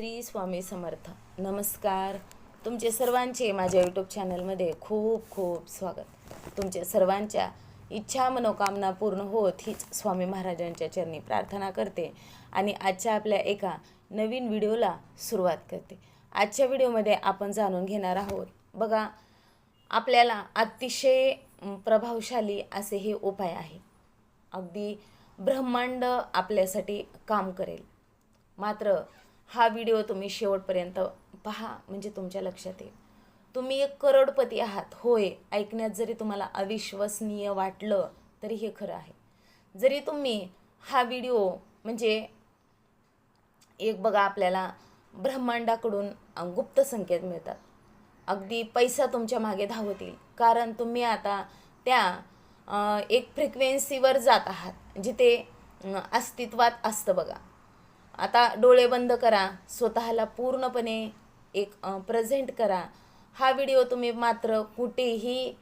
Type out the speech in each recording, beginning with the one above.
श्री स्वामी समर्थ. नमस्कार. तुमचे सर्वांचे माझ्या यूट्यूब चॅनलमध्ये खूप खूप स्वागत. तुमच्या सर्वांच्या इच्छा मनोकामना पूर्ण होत हीच स्वामी महाराजांच्या चरणी प्रार्थना करते आणि आजच्या आपल्या एका नवीन व्हिडिओला सुरुवात करते. आजच्या व्हिडिओमध्ये आपण जाणून घेणार आहोत बघा आपल्याला अतिशय प्रभावशाली असे हे उपाय आहे अगदी ब्रह्मांड आपल्यासाठी काम करेल. मात्र हा व्हिडिओ तुम्ही शेवटपर्यंत पहा म्हणजे तुमच्या लक्षात येईल. तुम्ही एक करोडपती आहात. होय ऐकण्यात जरी तुम्हाला अविश्वसनीय वाटलं तरी हे खरं आहे. जरी तुम्ही हा व्हिडिओ म्हणजे एक बघा आपल्याला ब्रह्मांडाकडून गुप्त संकेत मिळतात. अगदी पैसा तुमच्या मागे धावतील. कारण तुम्ही आता त्या एक फ्रिक्वेन्सीवर जात आहात. जिथे अस्तित्वात असतं बघा. आता डोळे बंद करा स्वतःला पूर्णपणे एक प्रेझेंट करा. हा व्हिडिओ तुम्ही मात्र कुठेही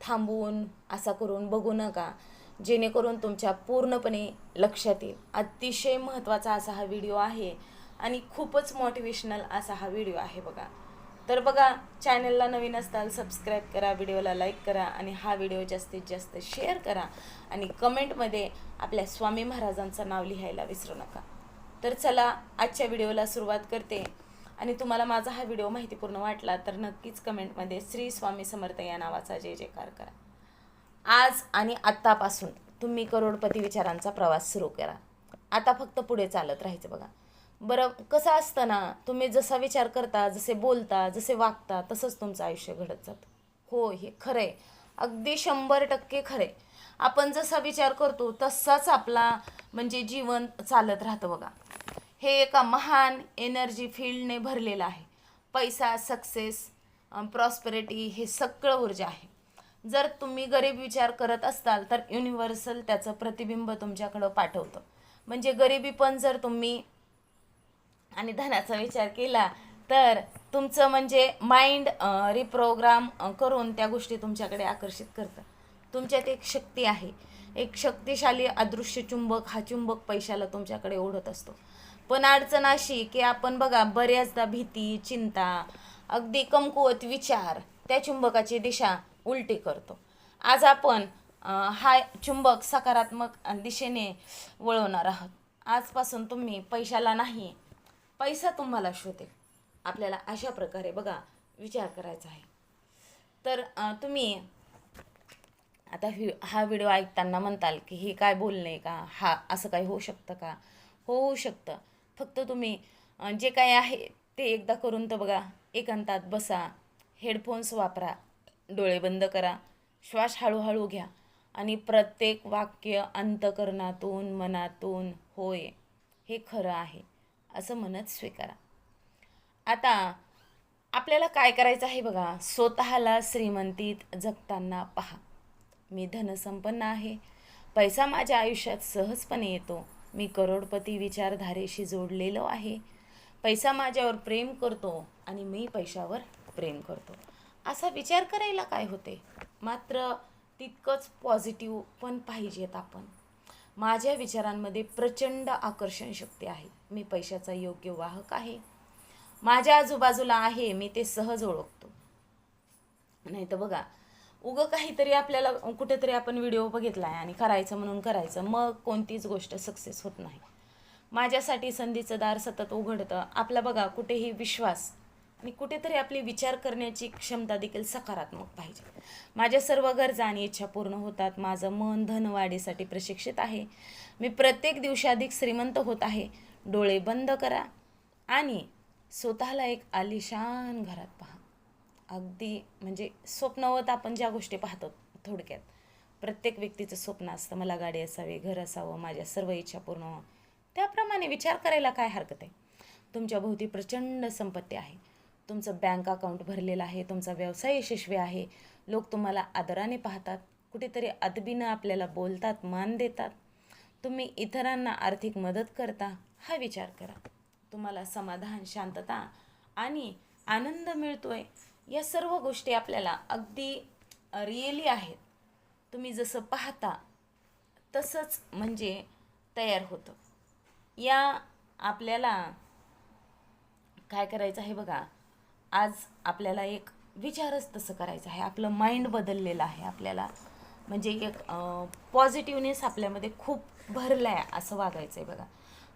थांबवून असा करून बघू नका. जेणेकरून तुमच्या पूर्णपणे लक्षात येईल. अतिशय महत्त्वाचा असा हा व्हिडिओ आहे आणि खूपच मोटिवेशनल असा हा व्हिडिओ आहे बघा. तर बघा चॅनलला नवीन असताल सबस्क्राईब करा व्हिडिओला लाईक करा आणि हा व्हिडिओ जास्तीत जास्त शेअर करा आणि कमेंटमध्ये आपल्या स्वामी महाराजांचं नाव लिहायला विसरू नका. तर चला आजच्या व्हिडिओला सुरुवात करते. आणि तुम्हाला माझा हा व्हिडिओ माहितीपूर्ण वाटला तर नक्कीच कमेंटमध्ये श्री स्वामी समर्थ या नावाचा जय जयकार करा. आज आणि आत्तापासून तुम्ही करोडपती विचारांचा प्रवास सुरू करा. आता फक्त पुढे चालत राहायचं बघा. बरं कसं असतं ना तुम्ही जसा विचार करता जसे बोलता जसे वागता तसंच तुमचं आयुष्य घडत जातं. हो हे खरं आहे. अगदी शंभर टक्के खरं आहे. आपण जसा विचार करतो तसाच आपला म्हणजे जीवन चालत राहतं बघा. हे एका महान एनर्जी फील्डने भरलेलं आहे. पैसा सक्सेस प्रॉस्पेरिटी हे सगळं ऊर्जा आहे. जर तुम्ही गरीब विचार करत असाल तर युनिव्हर्सल त्याचं प्रतिबिंब तुमच्याकडं पाठवतं. म्हणजे गरिबी पण जर तुम्ही आणि धनाचा विचार केला तर तुमचं म्हणजे माइंड रिप्रोग्राम करून त्या गोष्टी तुमच्याकडे आकर्षित करतं. तुमच्यात एक शक्ती आहे. एक शक्तिशाली अदृश्य चुंबक हा चुंबक पैशाला तुमच्याकडे ओढत असतो. पण अडचण अशी की आपण बघा बऱ्याचदा भीती चिंता अगदी कमकुवत विचार त्या चुंबकाची दिशा उलटी करतो. आज आपण हा चुंबक सकारात्मक दिशेने वळवणार आहोत. आजपासून तुम्ही पैशाला नाही पैसा तुम्हाला शोधेल. आपल्याला अशा प्रकारे बघा विचार करायचा आहे. तर तुम्ही आता ही हा व्हिडिओ ऐकताना म्हणताल की हे काय बोलणे का? हा असं काही होऊ शकतं का? हो होऊ शकतं. फक्त तुम्ही जे काय आहे ते एकदा करून तर बघा एकांतात बसा हेडफोन्स वापरा डोळे बंद करा श्वास हळूहळू घ्या आणि प्रत्येक वाक्य अंतकरणातून मनातून होय हे खरं आहे. असं म्हणत स्वीकारा. आता आपल्याला काय करायचं आहे बघा? स्वतःला श्रीमंतीत जगताना पहा. मी धनसंपन्न आहे. पैसा माझ्या आयुष्यात सहजपणे येतो. मी करोडपती विचारधारेशी जोडलेलो आहे. पैसा माझ्यावर प्रेम करतो आणि मी पैशावर प्रेम करतो. असा विचार करायला काय होते? मात्र तितकंच पॉझिटिव्ह पण पाहिजेत आपण. माझ्या विचारांमध्ये प्रचंड आकर्षण शक्ती आहे. मी पैशाचा योग्य वाहक आहे. माझ्या आजूबाजूला आहे मी ते सहज ओळखतो. नाही तर बघा उगं काहीतरी आपल्याला कुठेतरी आपण व्हिडिओ बघितला आहे आणि करायचं म्हणून करायचं मग कोणतीच गोष्ट सक्सेस होत नाही. माझ्यासाठी संधीचं दार सतत उघडतं. आपला बघा कुठेही विश्वास आणि कुठेतरी आपली विचार करण्याची क्षमता देखील सकारात्मक पाहिजे. माझ्या सर्व गरजा आणि इच्छा पूर्ण होतात. माझं मन धन वाढीसाठी प्रशिक्षित आहे. मी प्रत्येक दिवशी अधिक श्रीमंत होत आहे. डोळे बंद करा आणि स्वतःला एक आलिशान घरात पहा. अगदी म्हणजे स्वप्नवत आपण ज्या गोष्टी पाहतो थोडक्यात. प्रत्येक व्यक्तीचं स्वप्न असतं मला गाडी असावी घर असावं माझ्या सर्व इच्छा पूर्ण व्हावं. त्याप्रमाणे विचार करायला काय हरकत आहे? तुमच्या भोवती प्रचंड संपत्ती आहे. तुमचं बँक अकाउंट भरलेलं आहे तुमचा व्यवसाय यशस्वी आहे. लोक तुम्हाला आदराने पाहतात. कुठेतरी अदबीनं आपल्याला बोलतात मान देतात. तुम्ही इतरांना आर्थिक मदत करता हा विचार करा. तुम्हाला समाधान शांतता आणि आनंद मिळतोय या सर्व गोष्टी आपल्याला अगदी रिअली आहेत. तुम्ही जसं पाहता तसंच म्हणजे तयार होतं. या आपल्याला काय करायचं आहे बघा आज आपल्याला एक विचारच तसं करायचं आहे. आपलं माइंड बदललेलं आहे आपल्याला. म्हणजे एक पॉझिटिव्हनेस आपल्यामध्ये खूप भरलं आहे असं वागायचं आहे बघा.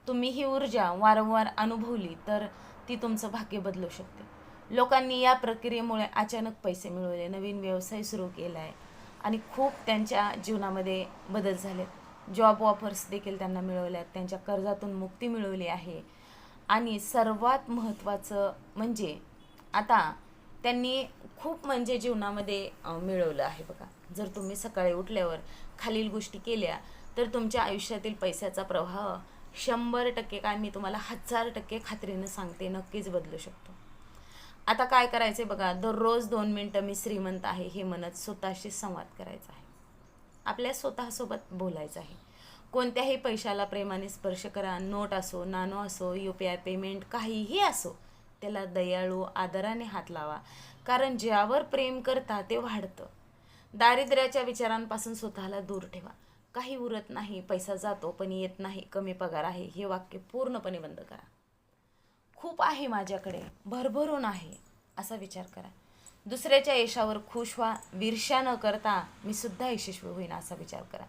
तुम्ही ही ऊर्जा वारंवार अनुभवली तर ती तुमचं भाग्य बदलू शकते. लोकांनी या प्रक्रियेमुळे अचानक पैसे मिळवले नवीन व्यवसाय सुरू केला आहे आणि खूप त्यांच्या जीवनामध्ये बदल झाले. जॉब ऑफर्स देखील त्यांना मिळवल्यात त्यांच्या कर्जातून मुक्ती मिळवली आहे. आणि सर्वात महत्त्वाचं म्हणजे आता त्यांनी खूप म्हणजे जीवनामध्ये मिळवलं आहे बघा. जर तुम्ही सकाळी उठल्यावर खालील गोष्टी केल्या तर तुमच्या आयुष्यातील पैशाचा प्रवाह शंभर टक्के काय मी तुम्हाला हजार टक्के खात्रीनं सांगते नक्कीच बदलू शकतो. आता काय करायचं बघा दररोज दोन मिनटं मी श्रीमंत आहे हे म्हणत स्वतःशी संवाद करायचा आहे. आपल्या स्वतःसोबत बोलायचं आहे. कोणत्याही पैशाला प्रेमाने स्पर्श करा नोट असो नानो असो यू पी आय पेमेंट काहीही असो त्याला दयाळू आदराने हात लावा. कारण ज्यावर प्रेम करता ते वाढतं. दारिद्र्याच्या विचारांपासून स्वतःला दूर ठेवा. काही उरत नाही पैसा जातो पण येत नाही कमी पगार आहे हे वाक्य पूर्णपणे बंद करा. खूप आहे माझ्याकडे भरभरून आहे असा विचार करा. दुसऱ्याच्या यशावर खुश व्हा ईर्ष्या न करता मी सुद्धा यशस्वी होईन असा विचार करा.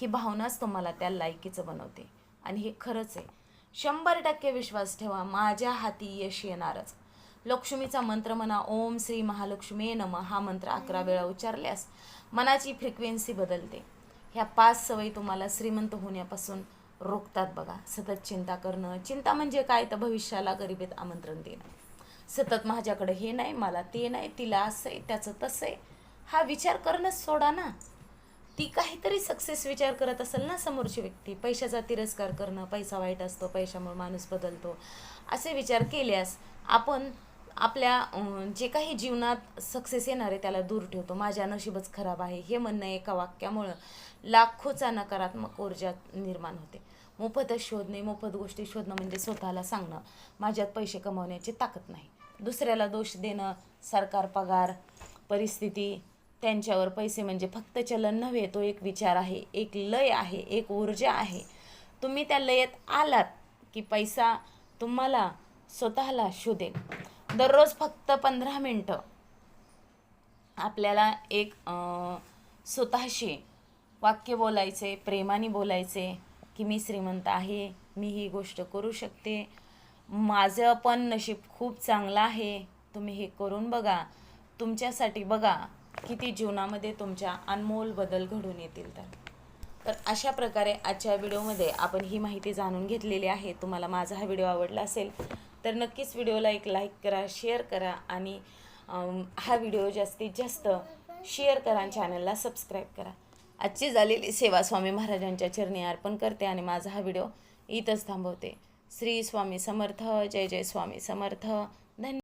ही भावनाच तुम्हाला त्या लायकीचं बनवते. आणि हे खरंच आहे. शंभर टक्के विश्वास ठेवा माझ्या हाती यश येणारच. लक्ष्मीचा मंत्र म्हणा ओम श्री महालक्ष्मी नम हा मंत्र अकरा वेळा उच्चारल्यास मनाची फ्रिक्वेन्सी बदलते. ह्या पाच सवयी तुम्हाला श्रीमंत होण्यापासून रोखतात बघा. सतत चिंता करणं चिंता म्हणजे काय? तर भविष्याला गरिबीत आमंत्रण देणं. सतत माझ्याकडे हे नाही मला ते नाही तिला असं आहे त्याचं तसं आहे. हा विचार करणंच सोडा ना. ती काहीतरी सक्सेस विचार करत असेल ना समोरची व्यक्ती. पैशाचा तिरस्कार करणं पैसा वाईट असतो पैशामुळे माणूस बदलतो. असे विचार केल्यास आपण आपल्या जे काही जीवनात सक्सेस येणार आहे त्याला दूर ठेवतो. माझ्या नशीबच खराब आहे. हे म्हणणं एका वाक्यामुळं लाखोचा नकारात्मक ऊर्जा निर्माण होते. मोफतच शोधणे मोफत गोष्टी शोधणं म्हणजे स्वतःला सांगणं. माझ्यात पैसे कमवण्याची ताकद नाही. दुसऱ्याला दोष देणं सरकार पगार परिस्थिती त्यांच्यावर पैसे म्हणजे फक्त चलन नव्हे तो एक विचार आहे एक लय आहे एक ऊर्जा आहे. तुम्ही त्या लयत आलात की पैसा तुम्हाला स्वतःला शोधेल दररोज फक्त पंधरा मिनटं आपल्याला एक स्वतःशी वाक्य बोलायचे प्रेमाने बोलायचे की मी श्रीमंत आहे मी ही गोष्ट करू शकते. माझं पण नशीब खूप चांगलं आहे तुम्ही हे करून बघा. तुमच्यासाठी बघा किती जीवनामध्ये तुमच्या अनमोल बदल घडून येतील तर? तर अशा प्रकारे आजच्या व्हिडिओमध्ये आपण ही माहिती जाणून घेतलेली आहे. तुम्हाला माझा हा व्हिडिओ आवडला असेल तर नक्कीच व्हिडिओला एक लाईक करा शेअर करा आणि हा व्हिडिओ जास्तीत जास्त शेअर करा आणि चॅनलला सबस्क्राईब करा. आजची झालेली सेवा स्वामी महाराजांच्या चरणी अर्पण करते आणि माझा हा व्हिडिओ इथंच थांबवते. श्री स्वामी समर्थ जय जय स्वामी समर्थ. धन्य